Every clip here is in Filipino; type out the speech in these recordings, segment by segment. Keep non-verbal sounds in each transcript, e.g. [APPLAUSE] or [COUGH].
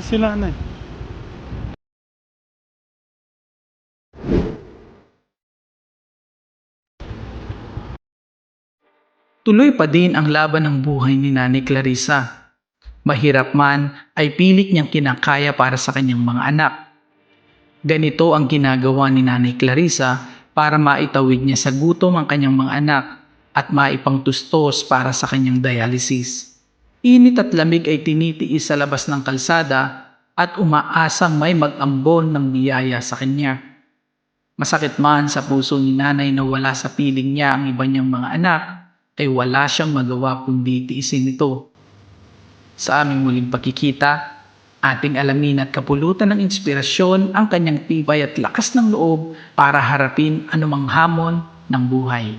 sila na eh. Tuloy pa din ang laban ng buhay ni Nanay Clarissa. Mahirap man ay pilit niyang kinakaya para sa kanyang mga anak. Ganito ang ginagawa ni Nanay Clarissa para maitawid niya sa gutom ang kanyang mga anak at maipangtustos para sa kanyang dialysis. Init at lamig ay tinitiis sa labas ng kalsada at umaasang may mag-ambon ng biyaya sa kanya. Masakit man sa puso ni nanay na wala sa piling niya ang iba niyang mga anak, ay wala siyang magawa kundi tiisin ito. Sa aming muling pagkikita, ating alamin at kapulutan ng inspirasyon ang kanyang tibay at lakas ng loob para harapin anumang hamon ng buhay.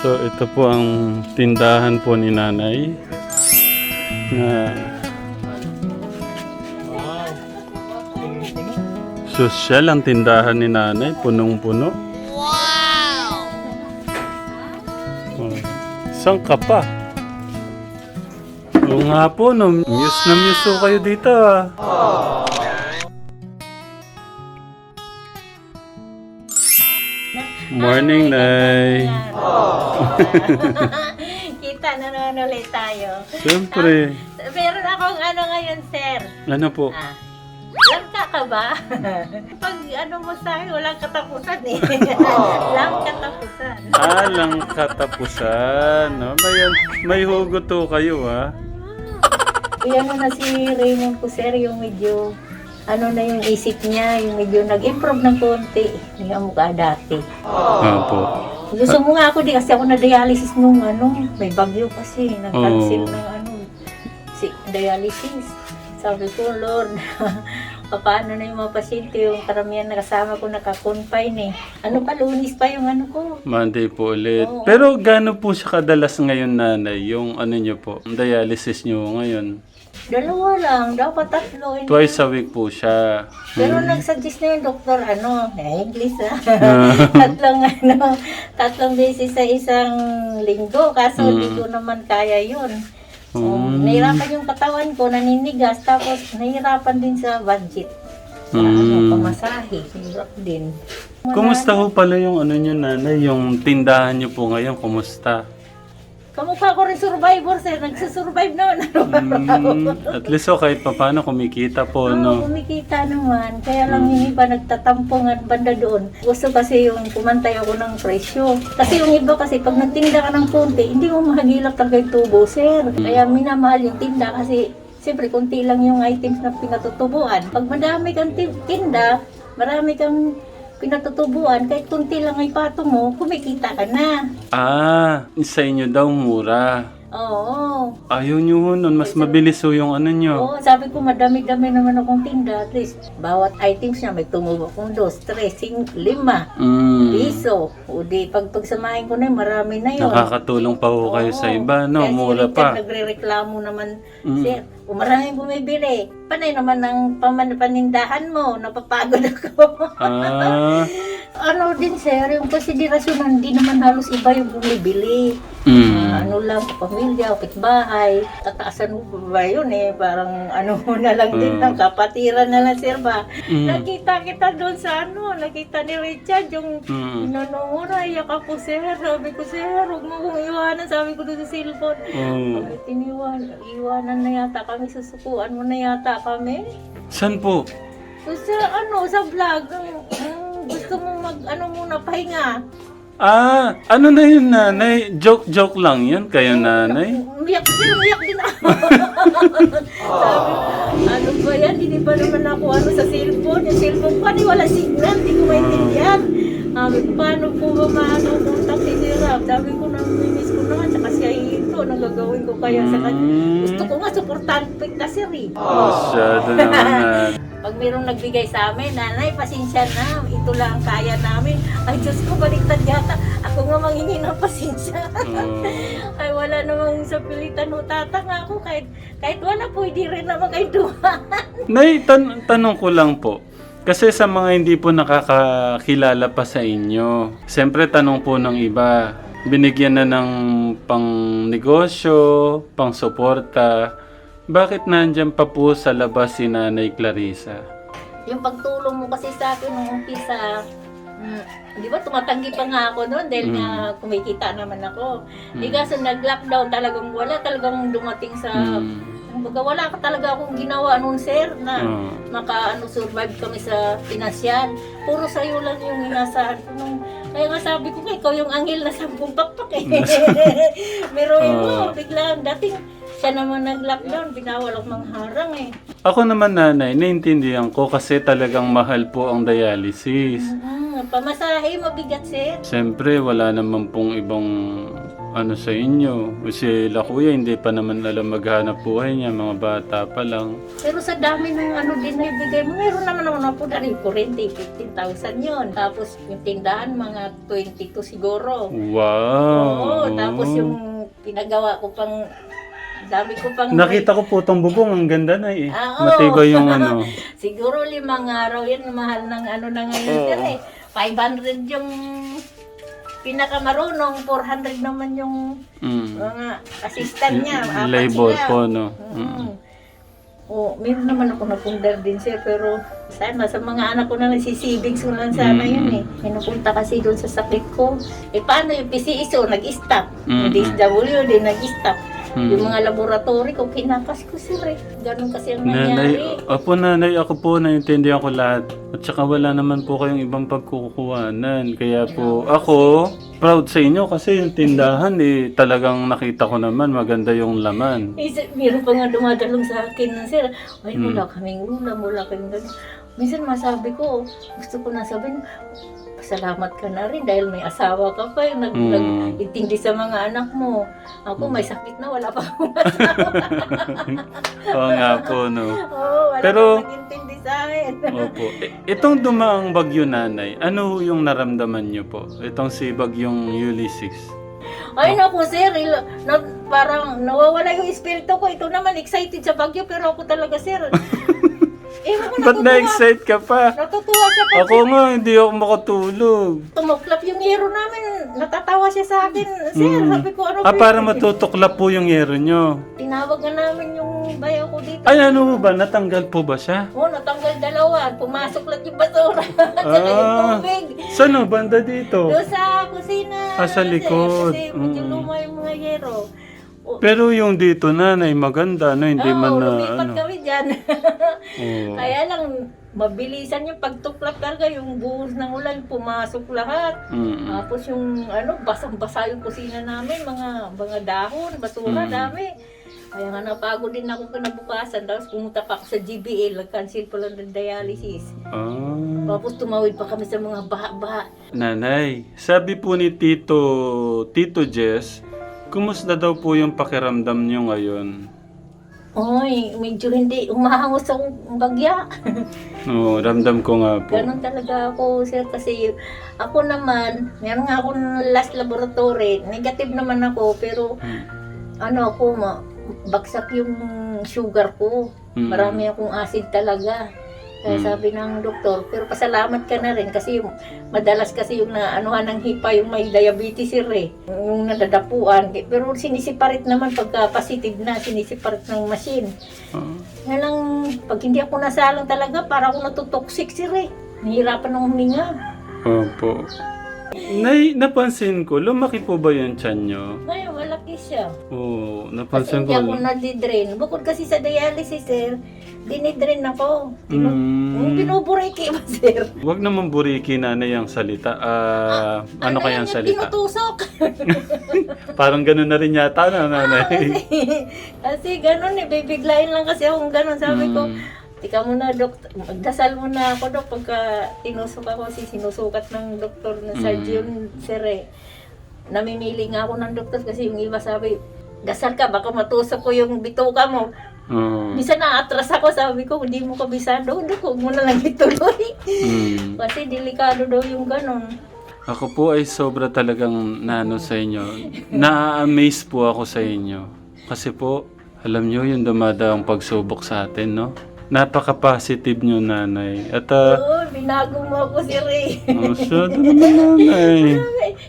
So ito po ang tindahan po ni nanay. Na Sosyal ang tindahan ni nanay, punong-puno. Wow! Oh. Saan ka pa? Oo nga po, no. Muse na muse kayo dito ah. Morning, Nay. [LAUGHS] Kita na naman ulit tayo. Siyempre. Meron akong ano ngayon, sir. Ano po? Ah, langka ka ba? [LAUGHS] Pag ano mo sa akin, walang katapusan eh. [LAUGHS] Lang katapusan. Ah, lang katapusan. No? May, may hugot to kayo, ah. Yan na si Raymond po, sir, yung medyo ano na yung isip niya, yung medyo nag-improve ng konti. Hindi ka mukha dati. Opo. Gusto mo nga ako di kasi ako na-dialysis nung ano, may bagyo kasi, nag-cancel ng ano, si dialysis. Sabi ko, Lord, [LAUGHS] paano na yung mga pasyente, yung karamihan na kasama ko naka-confine eh. Ano pa, lunis pa yung ano ko. Monday po ulit. Oo. Pero gaano po siya kadalas ngayon, nanay? Yung ano niyo po, dialysis niyo ngayon? Dalawa lang, dapat tatlo. hindi- Twice a week po siya. Pero nag-suggest na yung doktor, ano, eh, English ah. [LAUGHS] [LAUGHS] tatlong, ano, tatlong beses sa isang linggo. Kaso Mm. hindi ko naman kaya yun. So, Mm. nahirapan yung katawan ko, naninigas. Tapos, nahirapan din sa budget. Sa Mm. ano, pamasahe. Hirap din. Kumusta ho pala yung ano niyo, nanay? Yung tindahan niyo po ngayon, kumusta? Kamukha ko rin survivor, sir. Nagsusurvive naman. Mm, at least ho, kahit papano kumikita po, Oo, no? kumikita naman. Kaya lang yung iba nagtatampongan banda doon. Gusto kasi yung kumantay ako ng presyo. Kasi yung iba kasi pag nagtinda ka ng konti, hindi mo mahagilap talaga yung tubo, sir. Kaya minamahal yung tinda kasi siyempre konti lang yung items na pinatutubuan. Pag madami kang tin- tinda, marami kang pinatutubuan, kahit kunti lang ay pato mo, kumikita ka na. Ah, sa inyo daw mura. Oo. Ayaw niyo ho nun, mas mabilis ho yung ano niyo. Oo, sabi ko madami-dami naman akong tinda. At least, bawat items niya may tumubo akong dos, tres, sing, lima. Mm. piso. O di, pag pagsamahin ko na yun, marami na yun. Nakakatulong pa ho kayo sa iba, no? Kaya si Mura Richard pa. nagre-reklamo naman, Mm. sir, kung maraming bumibili, panay naman ang paman panindahan mo, napapagod ako. Ah, [LAUGHS] ano din, sir, yung konsiderasyon, hindi naman halos iba yung bumibili. mm. Ah, ano lang, pamilya, bahay, tataasan mo ba yun eh, parang ano na lang din, Mm. ng kapatiran na lang, sir ba? Mm. Nakita kita doon sa ano, nakita ni Richard yung Mm. Nanungura, iyak ako, sir. Sabi ko, sir, huwag mo kong iwanan. Sabi ko doon sa cellphone. Oh. Sabi, tiniwan, iwanan na yata kami, susukuan mo na yata kami. Saan po? So, sa ano, sa vlog, gusto mo mag, ano muna, pahinga. Ah, ano na yun, nanay? Joke-joke lang yun kayo, nanay? Umiyak, sir, umiyak din ako. [LAUGHS] Sabi, ano ba yan? Hindi pa naman ako ano sa cellphone. Yung cellphone pa, di wala signal. Hindi ko maintindihan. Sabi ko, paano po ba maano contact si Sir Rap? Sabi ko na, minis ko naman, tsaka siya ito, nang gagawin ko kaya sa kanya. Mm. Gusto ko nga, supportan na sir eh. Masyado naman [LAUGHS] na. Pag mayroong nagbigay sa amin, nanay, pasensya na, ito lang ang kaya namin. Ay, Diyos ko, baliktad yata. Ako nga manghingi ng pasensya. Oo. Ay, wala namang sa pilitan ho, tatanga ako. Kahit, kahit wala, pwede rin naman kayo duha. Nay, tan- tanong ko lang po. Kasi sa mga hindi po nakakakilala pa sa inyo, siyempre tanong po ng iba, binigyan na ng pang negosyo, pang suporta, bakit nandyan pa po sa labas si Nanay Clarissa? yung pagtulong mo kasi sa akin nung umpisa, mm, di ba tumatanggi pa nga ako noon dahil Mm. nga kumikita naman ako. Mm. Di kasi nag-lockdown talagang wala talagang dumating sa... Mm. Kumbaga wala ka talaga akong ginawa noon sir na Oo. maka ano, survive kami sa pinasyan. Puro sa'yo lang yung inasahan ko nung kaya nga sabi ko, ikaw yung angel na sampung pakpak eh. Meron mo, Oo. biglang dating siya naman nag-lockdown, binawal ang mangharang eh. Ako naman nanay, naintindihan ko kasi talagang mahal po ang dialysis. Mm, pamasahe, mabigat sir. Siyempre, wala naman pong ibang ano sa inyo. Sila kuya, hindi pa naman alam maghanap buhay niya, mga bata pa lang. Pero sa dami ng ano din na ibigay mo, meron naman naman ako dahil kurente, 15,000 yon. Tapos yung tindahan, mga 22 siguro. Wow! Oo, tapos yung pinagawa ko pang, dami ko pang... Nakita ko po itong bubong, ang ganda na eh. Ah, oo. Matibay yung [LAUGHS] ano. Siguro limang araw yan, mahal ng ano na ngayon Oo. sir eh. 500 yung pinakamarunong, 400 naman yung Mm. mga assistant niya. apat Labor sila. po, no? Mm. Mm. Oh, meron naman ako napundar din sir, pero sana sa mga anak ko na nagsisibings ko lang sana Mm. yun eh. Pinupunta kasi doon sa sakit ko. Eh paano yung PCSO, nag-stop. Mm. Yung DSWD, nag-stop. Mm. Yung mga laboratory ko, kinakas ko sir eh. Ganun kasi ang Nanay, nangyari. opo nanay, ako po naiintindihan ko lahat. At saka wala naman po kayong ibang pagkukuhanan. Kaya po ako, proud sa inyo kasi yung tindahan eh, talagang nakita ko naman maganda yung laman. Minsan, meron pa nga dumadalong sa akin na sir, ay Mm. wala kaming ulam, wala kaming gano'n. Minsan masabi ko, gusto ko na sabihin, pasalamat ka na rin dahil may asawa ka pa, yung nag, Mm. nag-intindi sa mga anak mo. Ako may sakit na, wala pa akong asawa. [LAUGHS] Oo nga po, no. Oo, wala Pero- nag-intindi sa akin. Opo. Itong dumaang bagyo nanay, ano yung naramdaman niyo po? Itong si bagyong Ulysses. Ay naku sir, na, parang nawawala yung espiritu ko. Ito naman, excited sa Bagyo, pero ako talaga sir. [LAUGHS] Ewan ko, Ba't natutuwa. na-excite ka pa? Natutuwa siya kasi Ako nga, hindi ako makatulog. tumuklap yung hero namin. Natatawa siya sa akin. Sir, Mm. sabi ko, ano Ah, ba para yun? matutuklap po yung yero nyo. Tinawag na namin yung bayaw ko dito. Ay, ano ba? Natanggal po ba siya? Oo, natanggal dalawa. Pumasok lang yung basura. [LAUGHS] At saka yung Ah. tubig. Saan o? Banda dito? Doon sa kusina. Ah, sa likod. Kasi medyo Mm. luma yung mga hero. O, Pero yung dito, nanay, maganda, no? Hindi Oo, man na, lumipat ano. kami dyan. [LAUGHS] Oo. Kaya lang, mabilisan yung pagtuklap talaga. Yung buhos ng ulan, pumasok lahat. Mm. Tapos yung ano, basang-basa yung kusina namin, mga mga dahon, basura, Mm. dami. Kaya nga napagod din ako kinabukasan. Tapos pumunta pa ako sa GBL, nag-cancel pa lang ng dialysis. Ah. Tapos tumawid pa kami sa mga baha-baha. Nanay, sabi po ni Tito, Tito Jess, kumusta daw po yung pakiramdam nyo ngayon? Oy, medyo hindi umahangos akong bagya. [LAUGHS] Oo, ramdam ko nga po. Ganon talaga ako, sir, kasi ako naman, meron nga ako last laboratory, negative naman ako, pero Mm. ano ako, ma- bagsak yung sugar ko. Mm. Marami akong acid talaga. Kaya Mm. sabi ng doktor, pero pasalamat ka na rin kasi yung, madalas kasi yung naanuhan ng hipa yung may diabetes sir eh. Yung nadadapuan. Pero sinisiparit naman pagka positive na, sinisiparit ng machine. Ah. Nga lang, pag hindi ako nasalang talaga, para ako natutoxic sir eh. Nahihirapan ng huminga. Opo. Nay, napansin ko, lumaki po ba yung tiyan nyo? Ngayon, malaki siya. Oo, Kasi napansin hindi ko. ako nadidrain. Bukod kasi sa dialysis sir, dinidrain ako. Tinu- Yung Mm. binuburiki ba sir? Huwag naman buriki nanay ang salita. Ah, ano kaya ang salita? Tinutusok. [LAUGHS] Parang ganun na rin yata na nanay. kasi, kasi ganun eh, bibiglayin lang kasi akong ganun. Sabi ko, Mm. tika muna doktor, magdasal muna ako dok pagka tinusok ako kasi sinusukat ng doktor ng Mm. surgeon sir eh. namimili nga ako ng doktor kasi yung iba sabi, dasal ka, baka matusok ko yung bituka mo. Oo. Bisa na atras ako, sabi ko, hindi mo kabisado, hindi ko mo na lang ituloy. Mm. [LAUGHS] kasi delikado daw yung ganon. Ako po ay sobra talagang nano sa inyo. Na-amaze po ako sa inyo. Kasi po, alam nyo yung dumadaang pagsubok sa atin, no? Napaka-positive nyo, nanay. At, ah, Oo, binago mo ako si Ray. oh, [LAUGHS] siya naman, nanay.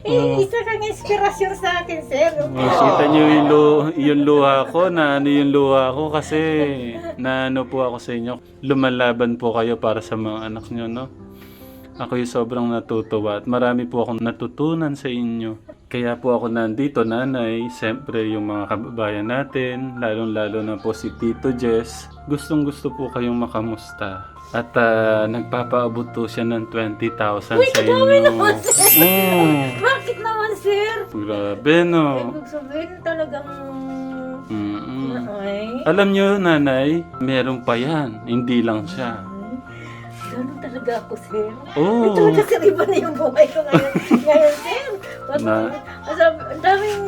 eh, isa kang inspirasyon sa akin, sir. Oh, kita nyo yung, lu- yung luha ko, na ano yung luha ko kasi na ano po ako sa inyo. Lumalaban po kayo para sa mga anak nyo, no? Ako yung sobrang natutuwa at marami po akong natutunan sa inyo. Kaya po ako nandito, nanay. Siyempre, yung mga kababayan natin, lalong-lalo na po si Tito Jess. Gustong gusto po kayong makamusta. At ah, nagpapaabot po siya ng 20,000 sa inyo. Oh, Bakit naman, sir? grabe, no? Ibig sabihin talagang... Mm-mm. Ay, Alam nyo, nanay, meron pa yan. Hindi lang siya. Ganun talaga ako, sir. Oo. Ito kasi iba na yung buhay ko ngayon. [LAUGHS] ngayon, sir. Na- sabi, ang daming,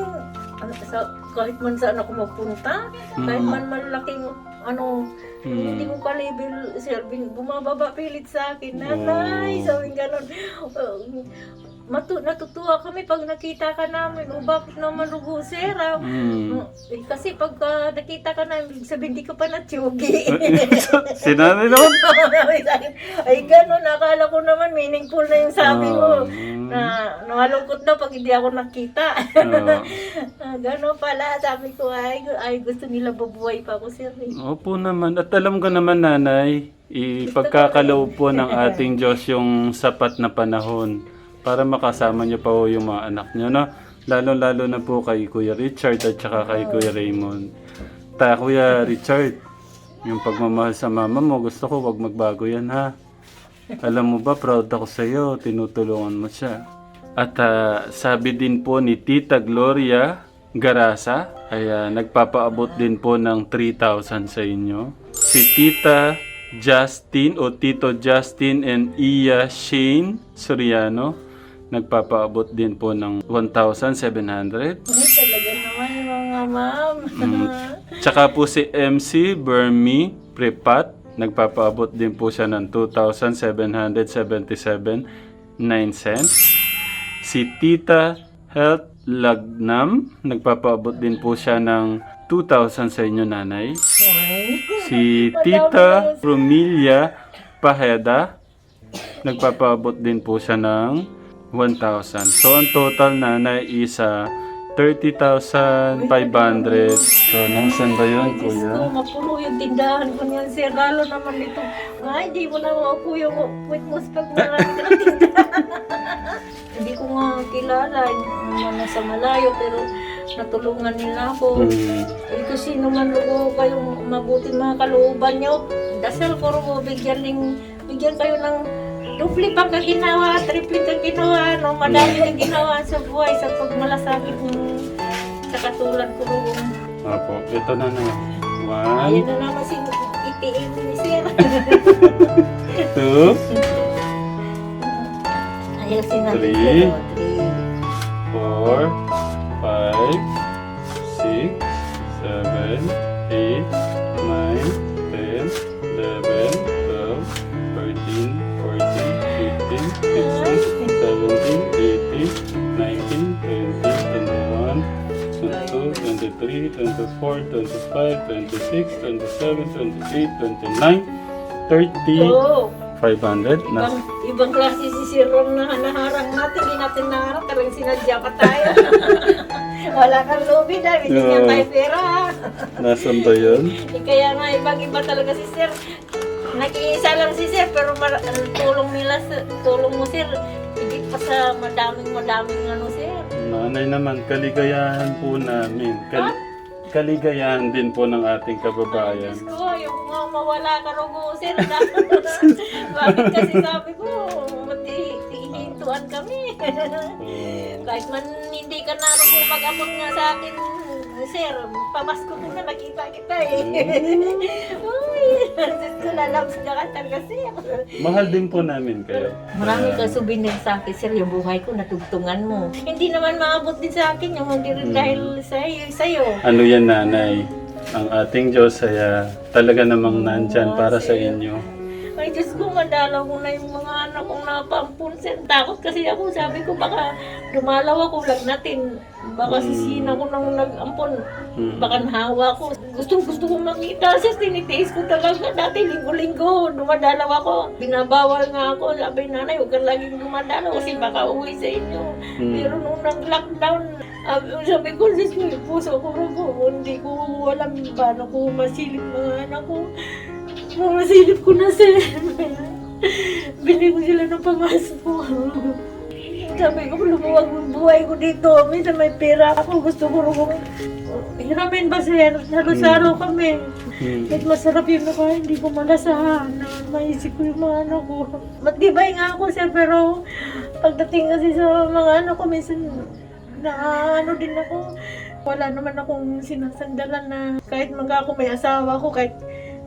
ano, sa, kahit man saan ako magpunta, kahit Mm. man malaking, ano, Mm. hindi ko ka-label, sir, bin, bumababa pilit sa akin. Oh. Nanay, sabi ganon. Matu natutuwa kami pag nakita ka namin. O bakit naman rugo, sir? Ah, Mm. eh, kasi pag ah, nakita ka namin, ibig sabihin, hindi ka pa natsugi. si nanay naman. [LAUGHS] Sabi sa akin, Ay, gano'n. Nakala ko naman meaningful na yung sabi mo. Mm. Na namalungkot na pag hindi ako nakita. Ah, [LAUGHS] gano'n pala. Sabi ko, ay, ay gusto nila babuhay pa ako, sir. eh. Opo naman. At alam ko naman, nanay, ipagkakaloob po ng ating Diyos yung sapat na panahon para makasama niyo pa po yung mga anak niyo, no? Lalo-lalo na po kay Kuya Richard at saka kay Kuya Raymond. Ta, Kuya Richard, yung pagmamahal sa mama mo, gusto ko wag magbago yan, ha? Alam mo ba, proud ako sa iyo, tinutulungan mo siya. At ah, sabi din po ni Tita Gloria Garasa, ay ah, nagpapaabot din po ng 3,000 sa inyo. Si Tita Justin o Tito Justin and Iya Shane Soriano, nagpapaabot din po ng 1,700. Ay, talaga naman mga ma'am. Mm. [LAUGHS] Tsaka po si MC Burmi Prepat, nagpapaabot din po siya ng 2,777 9 cents. Si Tita Health Lagnam, nagpapaabot din po siya ng 2,000 sa inyo nanay. Ay. Si Tita Romilia Paheda, nagpapaabot din po siya ng 1,000. So, ang total nanay is ah, 30,500. So, nasan ba yun, kuya? ko, mapuno yung tindahan ko niyan, sir. Lalo naman dito. Ay, di mo na maupo yung mo pag ng tindahan. Hindi ko nga kilala. Yung nasa malayo, pero natulungan nila ako. Hmm. Eh, kung sino man lugo kayong mabuti mga kalooban nyo, dasal ko rin bigyan, ning, bigyan kayo ng dupli pa ka ginawa, triple ka ginawa, no? madami ka ginawa sa buhay, sa pagmalasakit mo. Sa katulad ko rin. Apo, ito na na. Ayan One, na naman si IPM ni Sir. [LAUGHS] two, Ayan si Nanay Three. ko. Three. four, five, 17, 18, 19, si Sir na hanaharang natin. Natin naharap. Talagang sinadya pa. [LAUGHS] Wala kang lobby dahil hindi Oo. niya tayo. Nasaan ba yun? Eh, kaya nga, ibang iba talaga si Sir. Nakiisa lang si Sir pero mar- tulong nila, tulong mo Sir, higit pa sa madaming madaming ano Sir. Nanay naman, kaligayahan po namin. Kal- kaligayahan din po ng ating kababayan. Diyos ko, yung mga mawala ka rugo Sir. na- [LAUGHS] Bakit kasi sabi ko, pintuan kami. Kahit man hindi ka naroon mag-abot nga sa akin, sir, pamasko ko na nakita kita eh. Uy, Diyos ko lalabs na ka talaga, sir. Mahal din po namin kayo. Marami Kaya- ka souvenir sa akin, sir, yung buhay ko, natugtungan mo. Hindi naman maabot din sa akin yung hindi rin Hmm. dahil sa'yo. sa'yo. Ano yan nanay? Ang ating Diyos ay ah, talaga namang nandyan para sa inyo. Ay, Diyos ko, madalaw ko na yung mga anak kong napampun, sir. Takot kasi ako, sabi ko, baka dumalaw ako, lagnatin. Baka Hmm. sisina ko nang nag-ampon. Hmm. Baka nahawa ko. Gusto gusto kong makita siya. Tinitiis ko talaga. Dati linggo-linggo, dumadalaw ako. Binabawal nga ako. Sabi nanay, huwag kang laging dumadalaw kasi baka uwi sa inyo. Hmm. Pero nung nag-lockdown, sabi ko, Diyos ko, yung puso ko ko. Hindi ko alam paano ko masilip mga anak ko. Masilip ko na sila. Bili ko sila ng pamasok ko. Sabi ko, lumuwag yung buhay ko dito. Minsan may pera ako. Gusto ko rin Hiramin ba sir? Saro-saro kami. Hmm. Kahit masarap yung mukha, hindi ko malasahan. Maisip ko yung mga anak ko. Matibay nga ako sir, pero pagdating kasi sa mga anak ko, minsan na ano din ako. Wala naman akong sinasandalan na kahit mga ako may asawa ko, kahit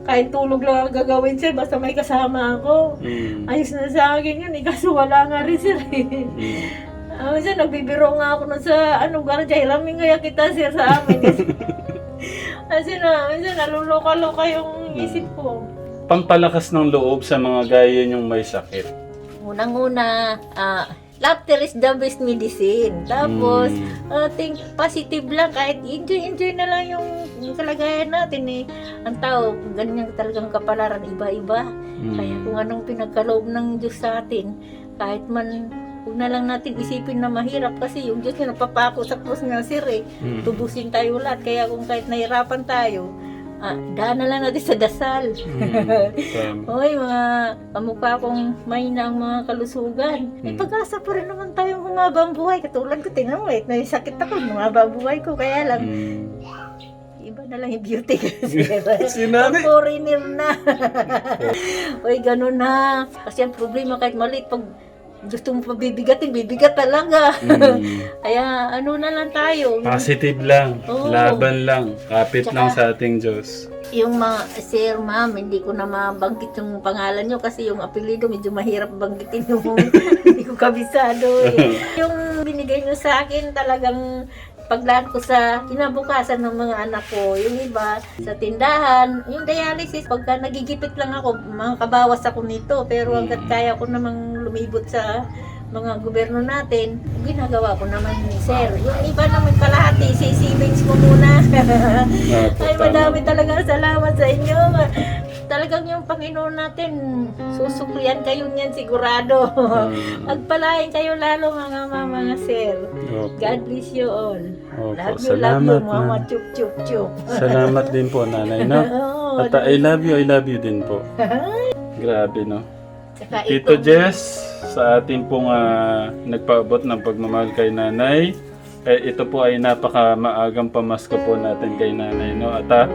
kahit tulog lang ang gagawin sir, basta may kasama ako. Hmm. Ayos na sa akin yun, eh, kaso wala nga rin sir eh. Hmm. Ah, minsan nagbibiro nga ako nun sa ano garja, hiraming kaya kita sir sa amin. [LAUGHS] Kasi, kasi na, minsan naluloka-loka yung isip ko. Pampalakas ng loob sa mga gaya yung may sakit. Unang-una, ah, laughter is the best medicine. Tapos, Hmm. ah, think positive lang, kahit enjoy-enjoy na lang yung, yung kalagayan natin eh. Ang tao, ganyan talagang kapalaran, iba-iba. Hmm. Kaya kung anong pinagkaloob ng Diyos sa atin, kahit man huwag na lang natin isipin na mahirap kasi yung Diyos na napapako sa krus nga sir eh. Hmm. Tubusin tayo lahat. Kaya kung kahit nahirapan tayo, ah, daan na lang natin sa dasal. [LAUGHS] Tama. Hoy, mga kamukha kong may na ang mga kalusugan. May Hmm. pag-asa pa rin naman tayong humaba ang buhay. Katulad ko, tingnan mo eh, may sakit ako, humaba ang buhay ko. Kaya lang, Hmm. iba na lang yung beauty kasi. [LAUGHS] Sinabi. Pag foreigner na. [LAUGHS] Uy, ganun na. Kasi ang problema kahit maliit, pag gusto mo pabibigatin, bibigat talaga. Hmm. [LAUGHS] Kaya ano na lang tayo. Positive lang. Oo. Laban lang. Kapit Tsaka- lang sa ating Diyos. Yung mga sir, ma'am, hindi ko na mabanggit yung pangalan nyo kasi yung apelido medyo mahirap banggitin yung [LAUGHS] hindi ko kabisado eh. [LAUGHS] yung binigay nyo sa akin talagang paglaan ko sa kinabukasan ng mga anak ko. Yung iba sa tindahan, yung dialysis, pagka nagigipit lang ako, makakabawas ako nito. Pero hanggat kaya ko namang lumibot sa mga gobyerno natin, ginagawa ko naman ni sir. Yung iba naman kalahati, si savings ko muna. [LAUGHS] Ay, madami talaga salamat sa inyo. Talagang yung Panginoon natin, susuklian kayo niyan sigurado. Hmm. Pagpalain kayo lalo mga mama, mga sir. God bless you all. Opo. Love you, love you, Salamat mama. na. Chup, chup, chup. Salamat din po, nanay, no? [LAUGHS] At I love you, I love you din po. [LAUGHS] Grabe, no? Tsaka Tito ito, Jess, sa ating pong ah, nagpaabot ng pagmamahal kay nanay, eh, ito po ay napaka maagang pamasko po natin kay nanay, no? At ah,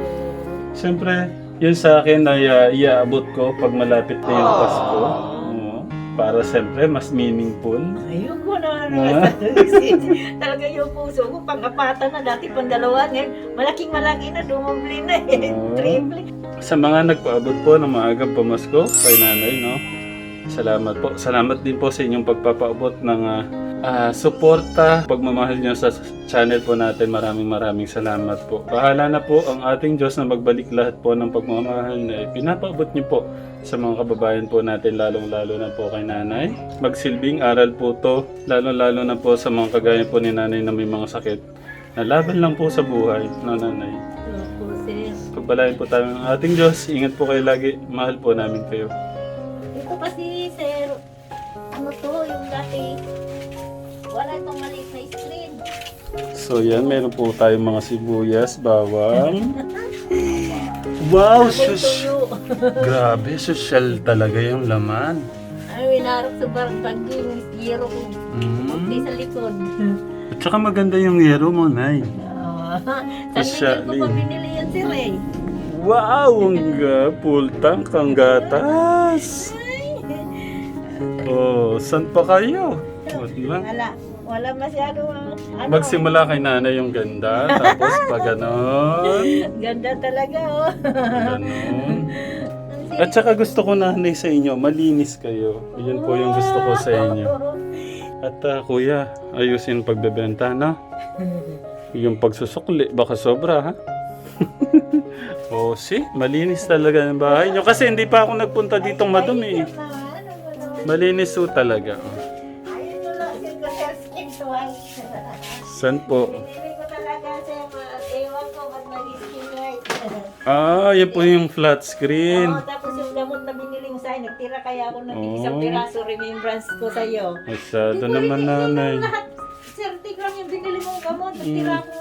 siyempre, yun sa akin ay ah, iaabot ko pag malapit na yung Pasko. Oo. para siyempre, mas meaningful. Ayoko na. Ah. [LAUGHS] Talaga yung puso ko, pang-apatan na. Dati pang dalawa. Ngayon, malaking malaki na. Dumubli na eh. Triple. Sa mga nagpaabot po ng maagang pamasko kay nanay, no? Salamat po. Salamat din po sa inyong pagpapaabot ng ah, ah, suporta, pagmamahal nyo sa channel po natin. Maraming maraming salamat po. Bahala na po ang ating Diyos na magbalik lahat po ng pagmamahal na pinapaabot nyo po sa mga kababayan po natin, lalong-lalo na po kay nanay. Magsilbing aral po to, lalong-lalo na po sa mga kagaya po ni nanay na may mga sakit. Nalaban lang po sa buhay, no nanay. Pagpalain po tayo ng ating Diyos. Ingat po kayo lagi. Mahal po namin kayo. Ito kasi, ano to, yung dati, wala itong maliit na screen. So yan, meron po tayong mga sibuyas, bawang. Wow! Sus. [LAUGHS] Grabe, social talaga yung laman. Ay, winarap sa barang bagyo, yung yero ko. Mm. sa likod. At saka maganda yung yero mo, Nay. Ah, Sa Siya, ko pa binili yan, sir eh. Wow! Ang ga, full tank, ang gatas. [LAUGHS] Oh, saan pa kayo? lang. Wala. Wala masyado. ah, Ano, Magsimula kay nanay yung ganda, tapos [LAUGHS] pa ganon, Ganda talaga, oh. ganon. At saka gusto ko nanay sa inyo, malinis kayo. Yun po yung gusto ko sa inyo. At ah, kuya, ayusin pagbebenta, no? Yung pagsusukli, baka sobra, ha? [LAUGHS] oh, si, malinis talaga ng bahay nyo. Kasi hindi pa ako nagpunta ditong madumi. eh. Malinis po talaga. oh. Ay. San po? White. [LAUGHS] Ah, yan po yung flat screen. Oo, tapos yung gamot na binili mo sa akin, nagtira kaya ako ng isang Oh. piraso remembrance ko sa iyo. Masyado naman nanay. Lahat, sir, tignan yung binili mong gamot, nagtira ko.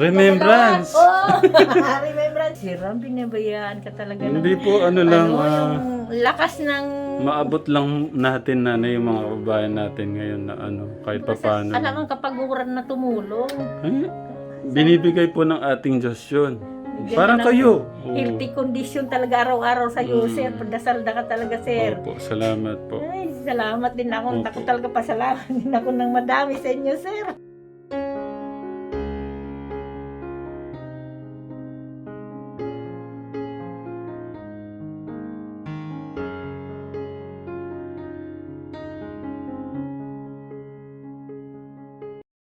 Remembrance. Oh, [LAUGHS] remembrance. Sir, ang binabayaan ka talaga ng- Hindi po, ano lang, ano, ah, yung lakas ng... maabot lang natin nanay yung mga kababayan natin ngayon na ano, kahit pa paano. Alam ang kapaguran na tumulong. Eh, binibigay po ng ating Diyos yun. Bigyan Parang ka ng kayo. Healthy condition talaga araw-araw sa iyo, Mm. sir. Padasal na ka talaga, sir. Opo, salamat po. Ay, salamat din ako. Opo. Ako talaga pasalamat [LAUGHS] din ako ng madami sa inyo, sir.